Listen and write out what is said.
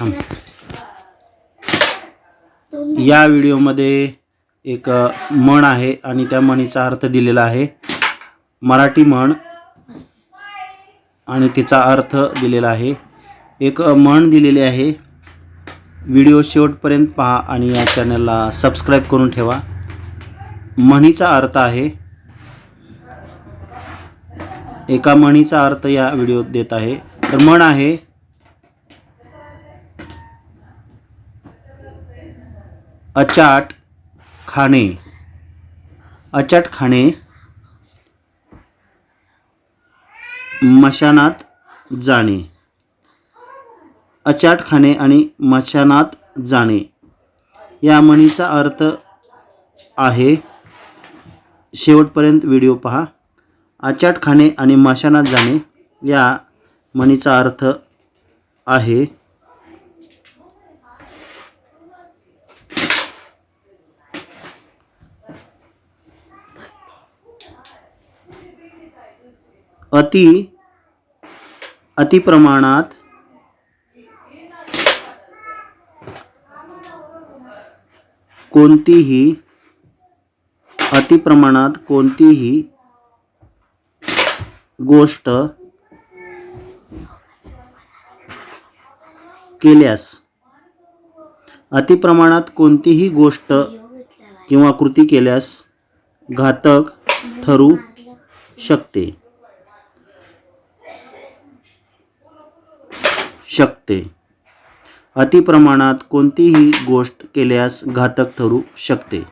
थांब. या व्हिडिओमध्ये एक म्हण आहे आणि त्या म्हणीचा अर्थ दिलेला आहे मराठी म्हण. आणि तिचा अर्थ दिलेला आहे. एक म्हण दिलेली आहे. व्हिडिओ शेवटपर्यंत पहा आणि या चॅनलला सबस्क्राईब करून ठेवा. म्हणीचा अर्थ आहे एका म्हणीचा अर्थ या व्हिडिओत देत आहे. तर म्हण आहे अचाट खाणे. अचाट खाणे मशानात जाणे. अचाट खाणे आणि मशानात जाणे. या म्हणीचा अर्थ आहे शेवटपर्यंत व्हिडिओ पहा. अचाट खाणे आणि मशानात जाणे या म्हणीचा अर्थ आहे अति अतिप्रमाणात कोणतीही अतिप्रमाणात कोणतीही गोष्ट केल्यास अतिप्रमाणात कोणतीही गोष्ट किंवा कृती केल्यास घातक ठरू शकते. शकते. अतिप्रमाणात कोणतीही गोष्ट केल्यास घातक ठरू शकते.